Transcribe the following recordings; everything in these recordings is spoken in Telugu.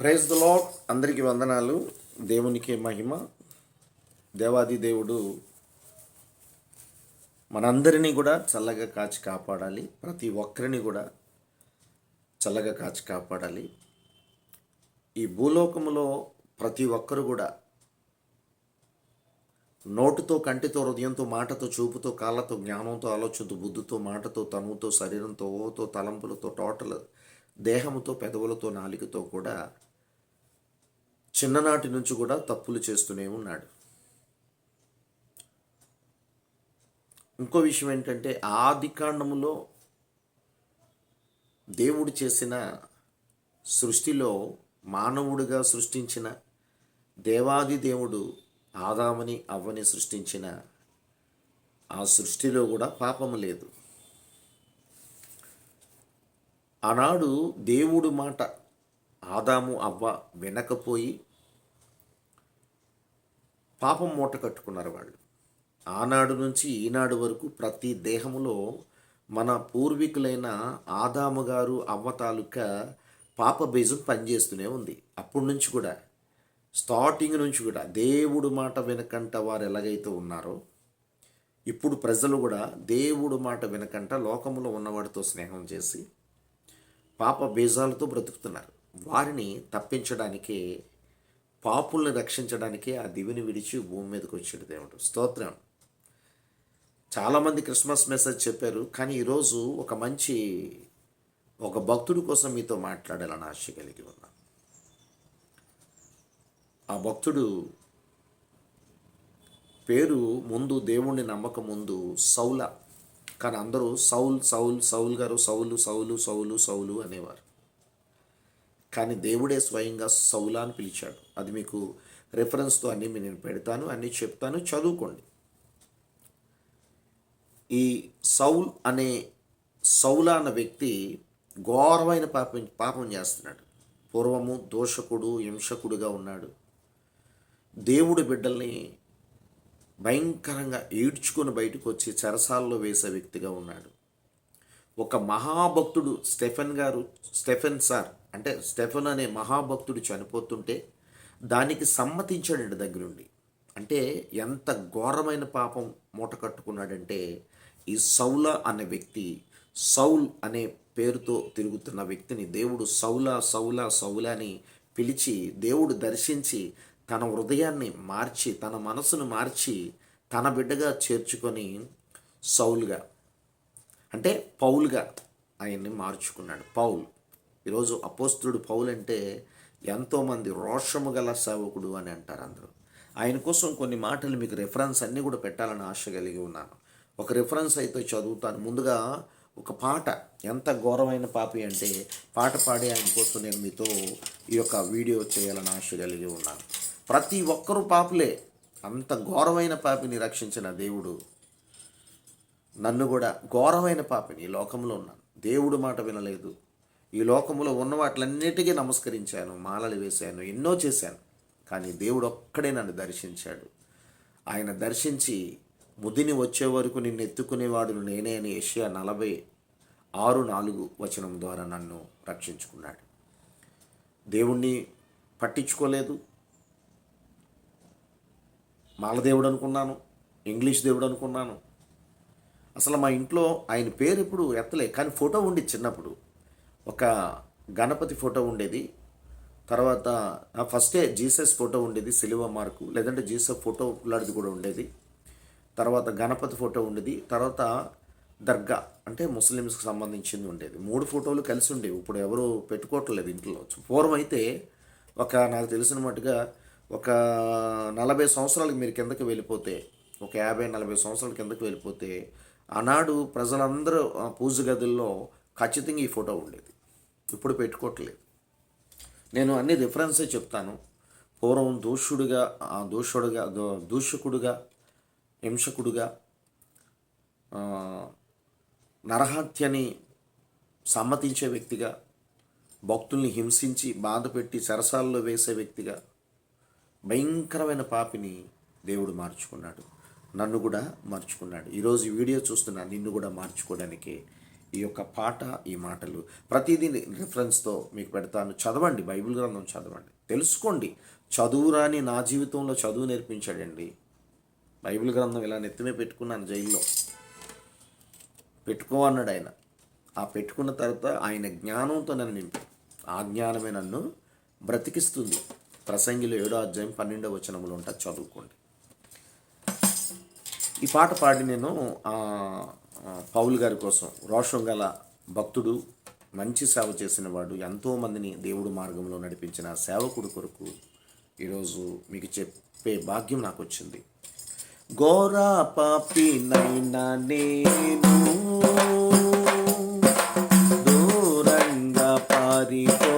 ప్రైజ్ ద లాడ్ అందరికీ వందనాలు. దేవునికి మహిమ. దేవాది దేవుడు మనందరినీ కూడా చల్లగా కాచి కాపాడాలి. ప్రతి ఒక్కరిని కూడా చల్లగా కాచి కాపాడాలి. ఈ భూలోకములో ప్రతి ఒక్కరు కూడా నోటుతో కంటితో హృదయంతో మాటతో చూపుతో కాళ్ళతో జ్ఞానంతో ఆలోచనతో బుద్ధితో మాటతో తనువుతో శరీరంతో ఓతో తలంపులతో టోటల్ దేహముతో పెదవులతో నాలికతో కూడా చిన్ననాటి నుంచి కూడా తప్పులు చేస్తూనే ఉన్నాడు. ఇంకో విషయం ఏంటంటే ఆది కాండములో దేవుడు చేసిన సృష్టిలో మానవుడిగా సృష్టించిన దేవాది దేవుడు ఆదామని అవ్వని సృష్టించిన ఆ సృష్టిలో కూడా పాపము లేదు. ఆనాడు దేవుడు మాట ఆదాము అవ్వ వినకపోయి పాపం మూట కట్టుకున్నారు వాళ్ళు. ఆనాడు నుంచి ఈనాడు వరకు ప్రతి దేహములో మన పూర్వీకులైన ఆదాము గారు అవ్వ తాలూకా పాప బీజం పనిచేస్తూనే ఉంది. అప్పటి నుంచి కూడా స్టార్టింగ్ నుంచి కూడా దేవుడు మాట వినకంట వారు ఎలాగైతే ఉన్నారో ఇప్పుడు ప్రజలు కూడా దేవుడు మాట వినకంట లోకములో ఉన్నవాడితో స్నేహం చేసి పాప బీజాలతో బ్రతుకుతున్నారు. వారిని తప్పించడానికే పాపుల్ని రక్షించడానికే ఆ దివిని విడిచి భూమి మీదకి వచ్చాడు దేవుడు. స్తోత్రం. చాలామంది క్రిస్మస్ మెసేజ్ చెప్పారు కానీ ఈరోజు ఒక మంచి ఒక భక్తుడి కోసం మీతో మాట్లాడాలని ఆశ కలిగి ఉన్నా. ఆ భక్తుడు పేరు ముందు దేవుణ్ణి నమ్మక ముందు సౌల. కానీ అందరూ సౌల్ సౌల్ సౌల్ గారు సౌలు సౌలు సౌలు సౌలు అనేవారు. కానీ దేవుడే స్వయంగా సౌలా అని పిలిచాడు. అది మీకు రెఫరెన్స్తో అన్నీ నేను పెడతాను అన్నీ చెప్తాను చదువుకోండి. ఈ సౌల్ అనే సౌల అన్న వ్యక్తి ఘోరమైన పాపం పాపం చేస్తున్నాడు. పూర్వము దోషకుడు హింసకుడుగా ఉన్నాడు. దేవుడి బిడ్డల్ని భయంకరంగా ఈడ్చుకొని బయటకు వచ్చి చెరసాల్లో వేసే వ్యక్తిగా ఉన్నాడు. ఒక మహాభక్తుడు స్టెఫెన్ గారు స్టెఫెన్ సార్ అంటే స్టెఫన్ అనే మహాభక్తుడు చనిపోతుంటే దానికి సమ్మతించాడండి దగ్గరుండి. అంటే ఎంత ఘోరమైన పాపం మూట కట్టుకున్నాడంటే ఈ సౌల అనే వ్యక్తి సౌల్ అనే పేరుతో తిరుగుతున్న వ్యక్తిని దేవుడు సౌల సౌల సౌల అని పిలిచి దేవుడు దర్శించి తన హృదయాన్ని మార్చి తన మనసును మార్చి తన బిడ్డగా చేర్చుకొని సౌల్గా అంటే పౌల్గా ఆయన్ని మార్చుకున్నాడు. పౌల్ ఈరోజు అపోస్తుడు పౌలంటే అంటే ఎంతోమంది రోషము గల సేవకుడు అని అంటారు అందరూ. ఆయన కోసం కొన్ని మాటలు మీకు రెఫరెన్స్ అన్నీ కూడా పెట్టాలని ఆశ కలిగి ఉన్నాను. ఒక రెఫరెన్స్ అయితే చదువుతాను. ముందుగా ఒక పాట. ఎంత ఘోరమైన పాపి అంటే పాట పాడి ఆయన కోసం నేను మీతో ఈ యొక్క వీడియో చేయాలని ఆశ కలిగి ఉన్నాను. ప్రతి ఒక్కరూ పాపులే. అంత ఘోరమైన పాపిని రక్షించిన దేవుడు నన్ను కూడా ఘోరమైన పాపిని ఈ లోకంలో ఉన్నాను దేవుడు మాట వినలేదు. ఈ లోకంలో ఉన్న వాటిలన్నిటికీ నమస్కరించాను మాలలు వేశాను ఎన్నో చేశాను. కానీ దేవుడు ఒక్కడే నన్ను దర్శించాడు. ఆయన దర్శించి ముదిని వచ్చే వరకు నిన్ను ఎత్తుకునేవాడు నేనే అని ఏషియా నలభై ఆరు నాలుగు వచనం ద్వారా నన్ను రక్షించుకున్నాడు. దేవుణ్ణి పట్టించుకోలేదు. మాల దేవుడు అనుకున్నాను ఇంగ్లీష్ దేవుడు అనుకున్నాను. అసలు మా ఇంట్లో ఆయన పేరు ఎప్పుడు ఎత్తలే కానీ ఫోటో ఉండి చిన్నప్పుడు. ఒక గణపతి ఫోటో ఉండేది. తర్వాత ఫస్టే జీసస్ ఫోటో ఉండేది సిలువ మార్కు. లేదంటే జీసస్ ఫోటో లాంటిది కూడా ఉండేది. తర్వాత గణపతి ఫోటో ఉండేది. తర్వాత దర్గా అంటే ముస్లిమ్స్కి సంబంధించింది ఉండేది. మూడు ఫోటోలు కలిసి ఉండేవి. ఇప్పుడు ఎవరు పెట్టుకోవట్లేదు ఇంట్లో. పూర్వం అయితే ఒక నాకు తెలిసిన మట్టుగా ఒక నలభై సంవత్సరాలకు మీరు కిందకి వెళ్ళిపోతే ఒక యాభై నలభై సంవత్సరాల కిందకి వెళ్ళిపోతే ఆనాడు ప్రజలందరూ ఆ పూజ గదుల్లో ఖచ్చితంగా ఈ ఫోటో ఉండేది. ఇప్పుడు పెట్టుకోవట్లేదు నేను అన్ని రిఫరెన్సే చెప్తాను. పూర్వం దూషుడుగా ఆ దూషుడుగా దో- దూషకుడుగా హింసకుడుగా నరహత్యని సమ్మతించే వ్యక్తిగా భక్తుల్ని హింసించి బాధ పెట్టి వేసే వ్యక్తిగా భయంకరమైన పాపిని దేవుడు మార్చుకున్నాడు. నన్ను కూడా మార్చుకున్నాడు. ఈరోజు వీడియో చూస్తున్నా నిన్ను కూడా మార్చుకోవడానికి ఈ యొక్క పాట ఈ మాటలు. ప్రతిదీ రిఫరెన్స్తో మీకు పెడతాను. చదవండి బైబిల్ గ్రంథం చదవండి. తెలుసుకోండి. చదువురాని నా జీవితంలో చదువు నేర్పించాడండి. బైబిల్ గ్రంథం ఇలా నెత్తిమే పెట్టుకున్నాను జైల్లో. పెట్టుకో అన్నాడు ఆయన. ఆ పెట్టుకున్న తర్వాత ఆయన జ్ఞానంతో నన్ను నింపి ఆ జ్ఞానమే నన్ను బ్రతికిస్తుంది. ప్రసంగిలో ఏడో అధ్యాయం పన్నెండో వచనములు ఉంటుంది చదువుకోండి. ఈ పాట పాడి నేను పౌలు గారి కోసం రోషం గల భక్తుడు మంచి సేవ చేసిన వాడు ఎంతోమందిని దేవుడు మార్గంలో నడిపించిన సేవకుడు కొరకు ఈరోజు మీకు చెప్పే భాగ్యం నాకు వచ్చింది. గోరా పాపినైనా నేను దూరంగా పారిపో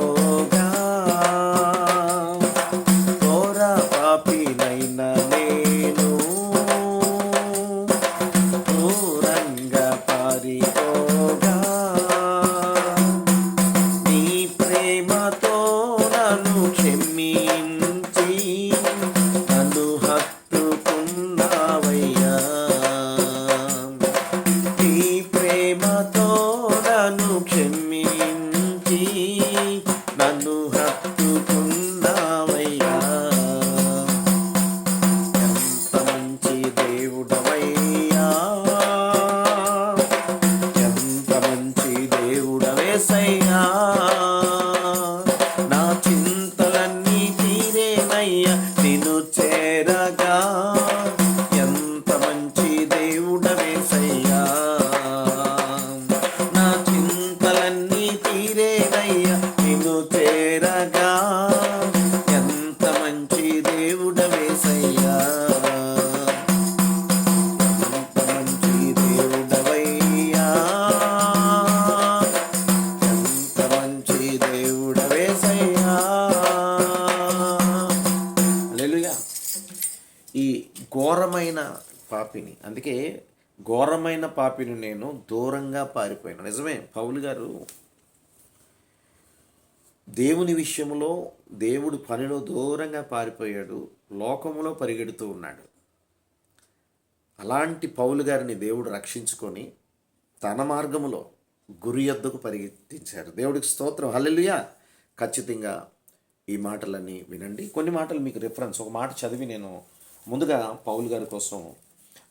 క్షమించి ఘోరమైన పాపిని నేను దూరంగా పారిపోయాను. నిజమే పౌలు గారు దేవుని విషయంలో దేవుడు పనిలో దూరంగా పారిపోయాడు లోకములో పరిగెడుతూ ఉన్నాడు. అలాంటి పౌలు గారిని దేవుడు రక్షించుకొని తన మార్గములో గురి యొద్దకు పరిగెత్తించారు. దేవుడికి స్తోత్రం. హల్లెలుయా. ఖచ్చితంగా ఈ మాటలన్నీ వినండి. కొన్ని మాటలు మీకు రిఫరెన్స్ ఒక మాట చదివి నేను ముందుగా పౌలు గారి కోసం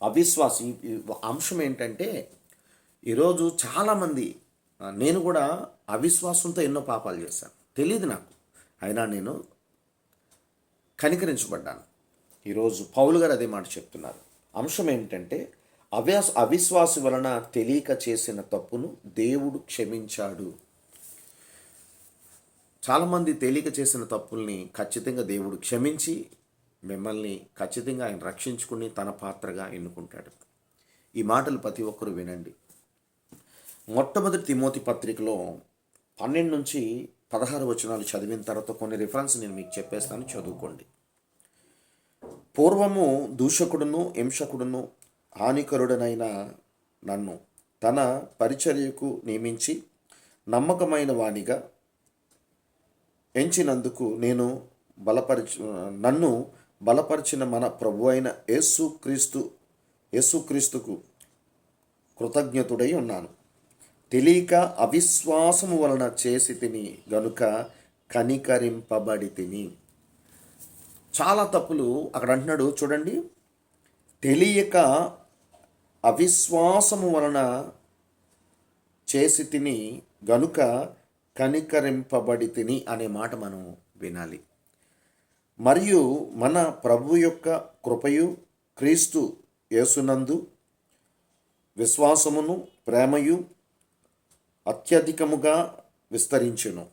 అవిశ్వాసం. అంశం ఏంటంటే ఈరోజు చాలామంది నేను కూడా అవిశ్వాసంతో ఎన్నో పాపాలు చేశాను. తెలియదు నాకు. అయినా నేను కనికరించబడ్డాను. ఈరోజు పౌలు గారు అదే మాట చెప్తున్నారు. అంశం ఏంటంటే అవ్యాస అవిశ్వాస వలన తెలియక చేసిన తప్పును దేవుడు క్షమించాడు. చాలామంది తెలియక చేసిన తప్పుల్ని ఖచ్చితంగా దేవుడు క్షమించి మిమ్మల్ని ఖచ్చితంగా ఆయన రక్షించుకుని తన పాత్రగా ఎన్నుకుంటాడు. ఈ మాటలు ప్రతి ఒక్కరు వినండి. మొట్టమొదటి తిమోతి పత్రికలో పన్నెండు నుంచి పదహారు వచనాలు చదివిన తర్వాత కొన్ని రిఫరెన్స్ నేను మీకు చెప్పేస్తాను చదువుకోండి. పూర్వము దూషకుడును హింసకుడును హానికరుడనైన నన్ను తన పరిచర్యకు నియమించి నమ్మకమైన వాణిగా ఎంచినందుకు నేను బలపరిచి నన్ను బలపరిచిన మన ప్రభు అయిన యేసుక్రీస్తు యేసుక్రీస్తుకు కృతజ్ఞతుడై ఉన్నాను. తెలియక అవిశ్వాసము వలన చేసి తిని గనుక కనికరింపబడి తిని చాలా తప్పులు అక్కడ అంటున్నాడు. చూడండి. తెలియక అవిశ్వాసము వలన చేసి తిని గనుక కనికరింపబడి తిని అనే మాట మనం వినాలి. మరియు మన ప్రభు యొక్క కృపయు క్రీస్తు యేసునందు విశ్వాసమును ప్రేమయు అత్యధికముగా విస్తరించును.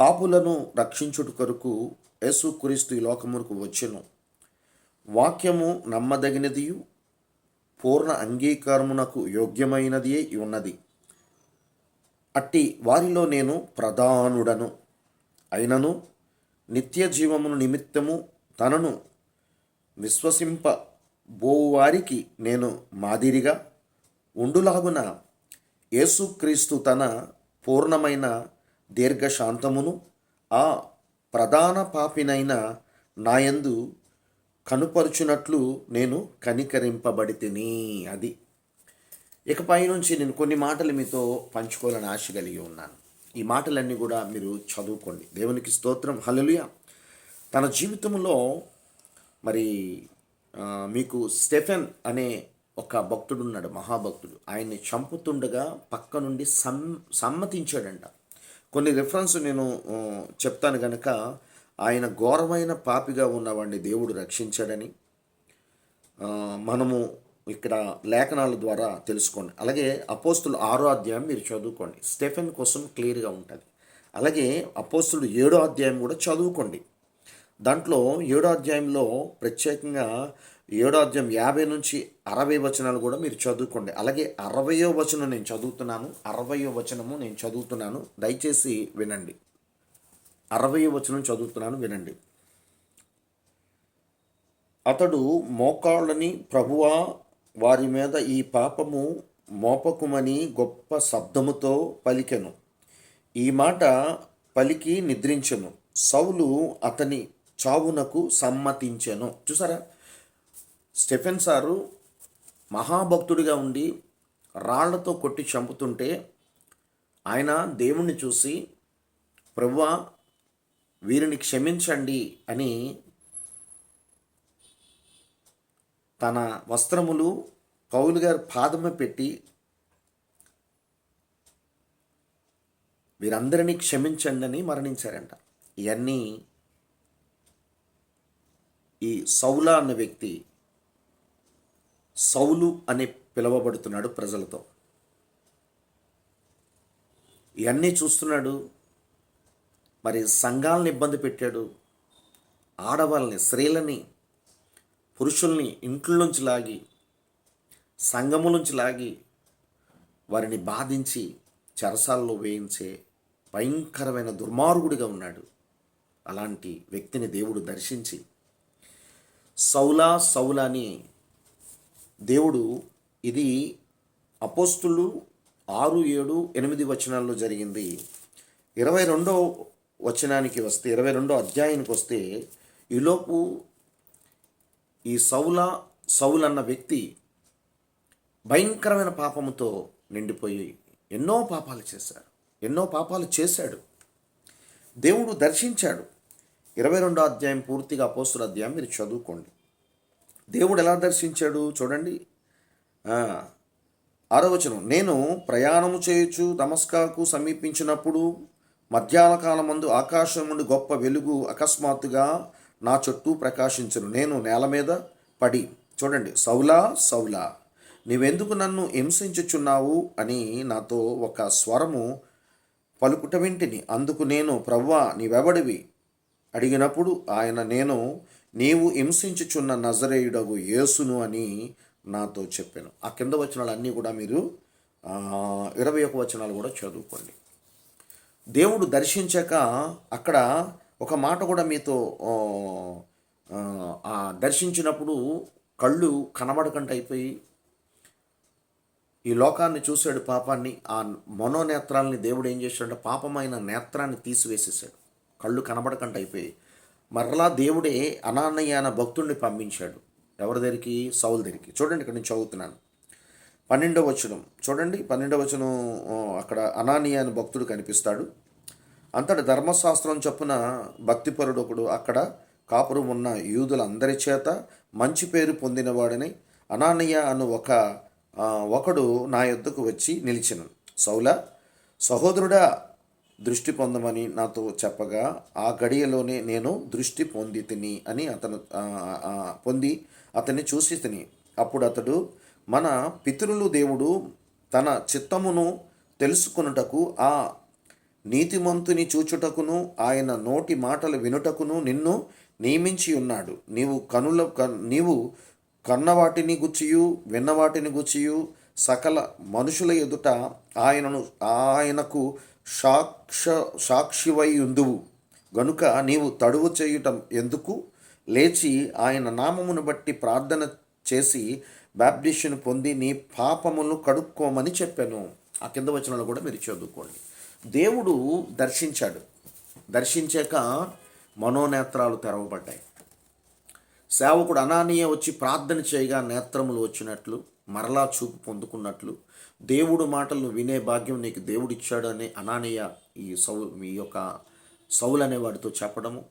పాపులను రక్షించుట కొరకు యేసుక్రీస్తు ఈ లోకమునకు వచ్చెను. వాక్యము నమ్మదగినదియు పూర్ణ అంగీకారమునకు యోగ్యమైనది ఉన్నది. అట్టి వారిలో నేను ప్రధానుడను. అయినను నిత్య జీవమును నిమిత్తము తనను విశ్వసింప బోవారికి నేను మాదిరిగా ఉండులాగున యేసుక్రీస్తు తన పూర్ణమైన దీర్ఘశాంతమును ఆ ప్రధాన పాపినైన నాయందు కనుపరుచునట్లు నేను కనికరింపబడి తిని అది. ఇకపై నుంచి నేను కొన్ని మాటలు మీతో పంచుకోవాలని ఆశ కలిగి ఉన్నాను. ఈ మాటలన్నీ కూడా మీరు చదువుకోండి. దేవునికి స్తోత్రం. హలలుయ తన జీవితంలో మరి మీకు స్టెఫెన్ అనే ఒక భక్తుడు ఉన్నాడు మహాభక్తుడు. ఆయన్ని చంపుతుండగా పక్క నుండి సమ్ సమ్మతించాడంట. కొన్ని రిఫరెన్స్ నేను చెప్తాను గనక ఆయన ఘోరమైన పాపిగా ఉన్నవాడిని దేవుడు రక్షించాడని మనము ఇక్కడ లేఖనాల ద్వారా తెలుసుకోండి. అలాగే అపోస్తులు ఆరో అధ్యాయం మీరు చదువుకోండి. స్టెఫెన్ కోసం క్లియర్గా ఉంటుంది. అలాగే అపోస్తులు ఏడో అధ్యాయం కూడా చదువుకోండి. దాంట్లో ఏడో అధ్యాయంలో ప్రత్యేకంగా ఏడో అధ్యాయం యాభై నుంచి అరవై వచనాలు కూడా మీరు చదువుకోండి. అలాగే అరవయో వచనం నేను చదువుతున్నాను. అరవయో వచనము నేను చదువుతున్నాను. దయచేసి వినండి. అరవయో వచనం చదువుతున్నాను వినండి. అతడు మోకాళ్ళని ప్రభువా వారి మీద ఈ పాపము మోపకుమని గొప్ప శబ్దముతో పలికెను. ఈ మాట పలికి నిద్రించెను. సౌలు అతని చావునకు సమ్మతించెను. చూసారా? స్టెఫెన్ సారు మహాభక్తుడిగా ఉండి రాళ్ళతో కొట్టి చంపుతుంటే ఆయన దేవుణ్ణి చూసి ప్రభువా వీరిని క్షమించండి అని తన వస్త్రములు పౌలు గారి పాదము పెట్టి వీరందరినీ క్షమించండి అని మరణించారంట. ఇవన్నీ ఈ సౌలా అన్న వ్యక్తి సౌలు అని పిలువబడుతున్నాడు ప్రజలతో. ఇవన్నీ చూస్తున్నాడు. మరి సంఘాలను ఇబ్బంది పెట్టాడు. ఆడవాళ్ళని స్త్రీలని పురుషుల్ని ఇంట్లోంచి లాగి సంఘములోంచి లాగి వారిని బాధించి చెరసాల్లో వేయించే భయంకరమైన దుర్మార్గుడిగా ఉన్నాడు. అలాంటి వ్యక్తిని దేవుడు దర్శించి సౌలా సౌలా అని దేవుడు ఇది అపోస్తులు ఆరు ఏడు ఎనిమిది వచనాల్లో జరిగింది. ఇరవై రెండో వచనానికి వస్తే ఇరవై రెండో అధ్యాయానికి వస్తే ఈలోపు ఈ సౌల సౌల్ అన్న వ్యక్తి భయంకరమైన పాపముతో నిండిపోయి ఎన్నో పాపాలు చేశారు ఎన్నో పాపాలు చేశాడు. దేవుడు దర్శించాడు. ఇరవై రెండో అధ్యాయం పూర్తిగా అపోస్తుల అధ్యాయం మీరు చదువుకోండి. దేవుడు ఎలా దర్శించాడు చూడండి. ఆ, నేను ప్రయాణము చేయొచ్చు దమస్కాకు సమీపించినప్పుడు మధ్యాహ్న కాలమందు ఆకాశం నుండి గొప్ప వెలుగు అకస్మాత్తుగా నా చుట్టూ ప్రకాశించను. నేను నేల మీద పడి చూడండి సౌలా సౌలా నీవెందుకు నన్ను హింసించుచున్నావు అని నాతో ఒక స్వరము పలుకుట వింటిని. అందుకు నేను ప్రవ్వా నీవెవడివి? అడిగినప్పుడు ఆయన నేను నీవు హింసించుచున్న నజరేయుడగు యేసును అని నాతో చెప్పాను. ఆ కింద వచనాలు అన్నీ కూడా మీరు ఇరవై ఒక వచనాలు కూడా చదువుకోండి. దేవుడు దర్శించాక అక్కడ ఒక మాట కూడా మీతో ఆ, దర్శించినప్పుడు కళ్ళు కనబడకంట అయిపోయి ఈ లోకాన్ని చూశాడు పాపాన్ని ఆ మనోనేత్రాలని దేవుడు ఏం చేశాడంటే పాపమైన నేత్రాన్ని తీసివేసేసాడు కళ్ళు కనబడకుండా అయిపోయి మరలా దేవుడే అనాన్నయ్య అన్న భక్తుడిని పంపించాడు. ఎవరి దగ్గరికి? సౌల్ దగ్గరికి. చూడండి ఇక్కడ నేను చదువుతున్నాను. పన్నెండవ వచనం. చూడండి పన్నెండవ వచనం అక్కడ అనానియా అని భక్తుడు కనిపిస్తాడు. అంతటి ధర్మశాస్త్రం చొప్పున భక్తిపరుడు ఒకడు అక్కడ కాపురం ఉన్న యూదులందరి చేత మంచి పేరు పొందినవాడని అనానయ్య అను ఒక ఒకడు నా యొద్దకు వచ్చి నిలిచిన. సౌల సహోదరుడా దృష్టి పొందమని నాతో చెప్పగా ఆ గడియలోనే నేను దృష్టి పొంది తిని అని అతను పొంది అతన్ని చూసి తిని. అప్పుడు అతడు మన పితరులు దేవుడు తన చిత్తమును తెలుసుకొనుటకు ఆ నీతిమంతుని చూచుటకును ఆయన నోటి మాటలు వినుటకును నిన్ను నియమించి ఉన్నాడు. నీవు కనుల కన్- నీవు కన్నవాటిని గుచ్చియు విన్నవాటిని గుచ్చియు సకల మనుషుల ఎదుట ఆయనను ఆయనకు సాక్ష సాక్షివై ఉందువు. గనుక నీవు తడువు చేయటం ఎందుకు? లేచి ఆయన నామమును బట్టి ప్రార్థన చేసి బ్యాప్టిషన్ పొంది నీ పాపమును కడుక్కోమని చెప్పాను. ఆ కింద వచనంలో కూడా మీరు చదువుకోండి. దేవుడు దర్శించాడు. దర్శించాక మనోనేత్రాలు తెరవబడ్డాయి. సేవకుడు అనానీయ వచ్చి ప్రార్థన చేయగా నేత్రములు వచ్చినట్లు మరలా చూపు పొందుకున్నట్లు దేవుడు మాటలను వినే భాగ్యం నీకు దేవుడు ఇచ్చాడు అని అనానీయ ఈ సౌ మీ యొక్క సౌలు అనేవాడితో చెప్పడము.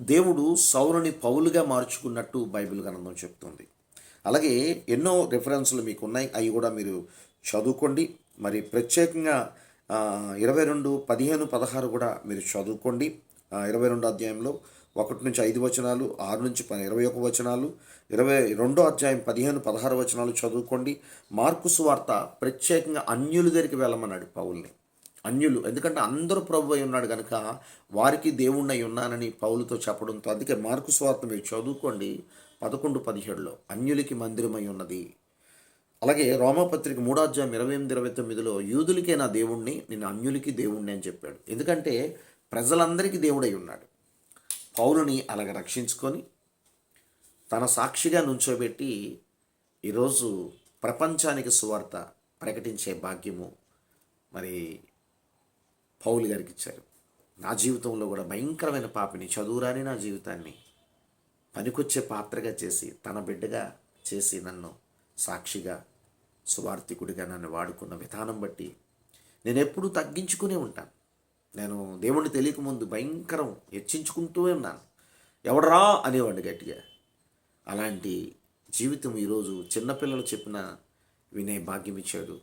దేవుడు సౌలుని పౌలుగా మార్చుకున్నట్టు బైబిల్ గ్రంథం చెప్తుంది. అలాగే ఎన్నో రిఫరెన్స్లు మీకు ఉన్నాయి అవి కూడా మీరు చదువుకోండి. మరి ప్రత్యేకంగా ఇరవై రెండు పదిహేను పదహారు కూడా మీరు చదువుకోండి. ఇరవై రెండు అధ్యాయంలో ఒకటి నుంచి ఐదు వచనాలు ఆరు నుంచి ఇరవై ఒక వచనాలు ఇరవై రెండో అధ్యాయం పదిహేను పదహారు వచనాలు చదువుకోండి. మార్కు సువార్త ప్రత్యేకంగా అన్యుల దగ్గరికి వెళ్ళమన్నాడు పౌల్ని. అన్యులు ఎందుకంటే అందరూ ప్రభు అయి ఉన్నాడు కనుక వారికి దేవుణ్ణి అయి ఉన్నానని పౌలుతో చెప్పడంతో అందుకే మార్కు స్వార్థ మీరు చదువుకోండి పదకొండు పదిహేడులో. అన్యులకి మందిరమై ఉన్నది. అలాగే రోమపత్రిక మూడాధ్యాయం ఇరవై ఎనిమిది ఇరవై తొమ్మిదిలో యూదులకే నా దేవుణ్ణి నేను అన్యులకి దేవుణ్ణి అని చెప్పాడు. ఎందుకంటే ప్రజలందరికీ దేవుడై ఉన్నాడు. పౌరుని అలాగ రక్షించుకొని తన సాక్షిగా నుంచోబెట్టి ఈరోజు ప్రపంచానికి సువార్త ప్రకటించే భాగ్యము మరి పౌలు గారికి ఇచ్చారు. నా జీవితంలో కూడా భయంకరమైన పాపిని చదువురాని నా జీవితాన్ని పనికొచ్చే పాత్రగా చేసి తన బిడ్డగా చేసి నన్ను సాక్షిగా సువార్థికుడిగా నన్ను వాడుకున్న విధానం బట్టి నేను ఎప్పుడూ తగ్గించుకునే ఉంటాను. నేను దేవుణ్ణి తెలియకముందు భయంకరం హెచ్చించుకుంటూ ఉన్నాను. ఎవడరా అనేవాడిని గట్టిగా. అలాంటి జీవితం ఈరోజు చిన్నపిల్లలు చెప్పిన వినే భాగ్యం ఇచ్చాడు.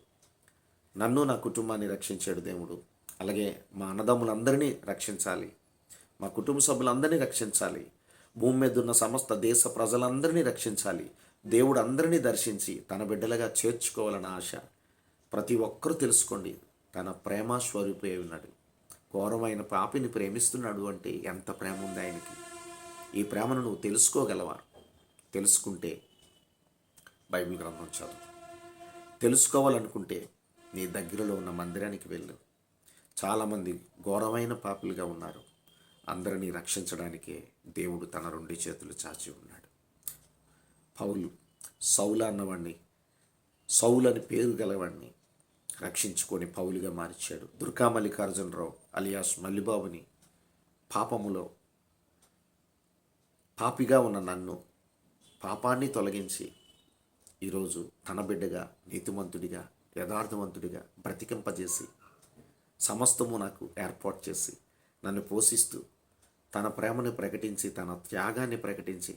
నన్ను నా కుటుంబాన్ని రక్షించాడు దేవుడు. అలాగే మా అన్నదమ్ములందరినీ రక్షించాలి. మా కుటుంబ సభ్యులందరినీ రక్షించాలి. భూమి మీద ఉన్న సమస్త దేశ ప్రజలందరినీ రక్షించాలి. దేవుడు అందరినీ దర్శించి తన బిడ్డలుగా చేర్చుకోవాలన్న ఆశ. ప్రతి ఒక్కరూ తెలుసుకోండి తన ప్రేమ స్వరూపే ఉన్నాడు. ఘోరమైన పాపిని ప్రేమిస్తున్నాడు అంటే ఎంత ప్రేమ ఉంది ఆయనకి? ఈ ప్రేమను నువ్వు తెలుసుకోగలవా? తెలుసుకుంటే బైబిల్ గ్రంథం చదువు. తెలుసుకోవాలనుకుంటే నీ దగ్గరలో ఉన్న మందిరానికి వెళ్ళు. చాలామంది ఘోరమైన పాపులుగా ఉన్నారు. అందరినీ రక్షించడానికే దేవుడు తన రెండు చేతులు చాచి ఉన్నాడు. పౌలు సౌల అన్నవాడిని సౌలు అని పేరు గలవాడిని రక్షించుకొని పౌలుగా మార్చాడు. దుర్గా మల్లికార్జునరావు అలియాస్ మల్లిబాబుని పాపములో పాపిగా ఉన్న నన్ను పాపాన్ని తొలగించి ఈరోజు తన బిడ్డగా నీతిమంతుడిగా యథార్థవంతుడిగా బ్రతికింపజేసి సమస్తము నాకు ఏర్పాటు చేసి నన్ను పోషిస్తూ తన ప్రేమను ప్రకటించి తన త్యాగాన్ని ప్రకటించి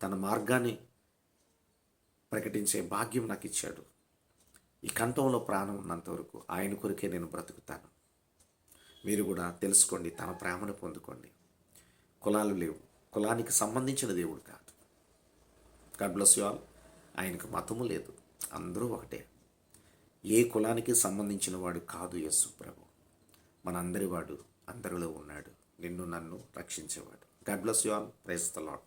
తన మార్గాన్ని ప్రకటించే భాగ్యం నాకు ఇచ్చాడు ఈ కంఠంలో ప్రాణం ఉన్నంత వరకు ఆయన కొరికే నేను బ్రతుకుతాను. మీరు కూడా తెలుసుకోండి తన ప్రేమను పొందుకోండి. కులాలు లేవు. కులానికి సంబంధించిన దేవుడు కాదు. గాడ్ బ్లస్ యు ఆల్ ఆయనకు మతము లేదు. అందరూ ఒకటే. ఏ కులానికి సంబంధించిన వాడు కాదు యస్సు ప్రభు. మనందరి వాడు అందరిలో ఉన్నాడు. నిన్ను నన్ను రక్షించేవాడు. God bless you all praise the Lord